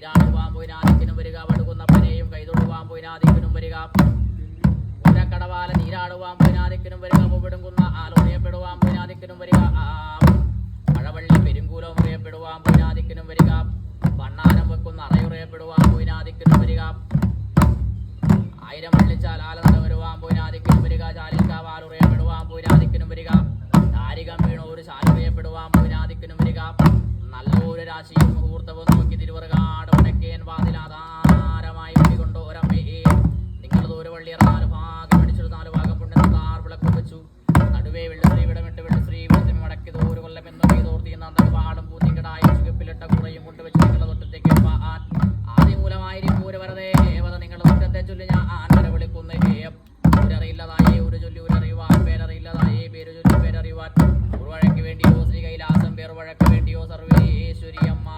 നീരാടുവാൻ പോയിനാദിക്കിനും വരിക വടുകുന്നപ്പനെയും കൈതൊടുവാൻ പോയിനാദിക്കനും വരിക. ഒരക്കടവാല നീരാടുവാൻ പോയിനാദിക്കിനും വരിക മുവിടുങ്ങുന്ന ആലോറിയപ്പെടുവാൻ പോയിനാദിക്കനും വരിക. മഴവള്ളി പെരുങ്കൂലം അറിയപ്പെടുവാൻ പോയിനാദിക്കനും വരിക. വണ്ണാരം വെക്കുന്ന അറയുറിയപ്പെടുവാൻ പോയിനാദിക്കനും വരിക. ആയിരം വള്ളിച്ചാൽ ആല നട വരുവാൻ പോയിനാദിക്കനും വരിക. ചാലിൽ കാവാലുറിയപ്പെടുവാൻ പോയിനാദിക്കിനും വരിക. താരികം വീണ ഒരു ശാലുറിയപ്പെടുവാൻ പോയിനാദിക്കനും വരിക. നല്ലൊരു രാശിയും മുഹൂർത്തവും പേരെ ചൊല്ലി ഞാൻ അന്നനെ വിളിക്കുന്ന. ഹേയം ഊരറിയില്ലതായേ ഒരു ചൊല്ലി ഊരറിയുവാൻ പേരറിയില്ലതായി പേര് ചൊല്ലി പേരറിയുവാൻ. ഒരു വഴക്ക് വേണ്ടിയോ ശ്രീ കൈലാസം പേർ വഴക്ക് വേണ്ടിയോ സർവേശ്വരി അമ്മ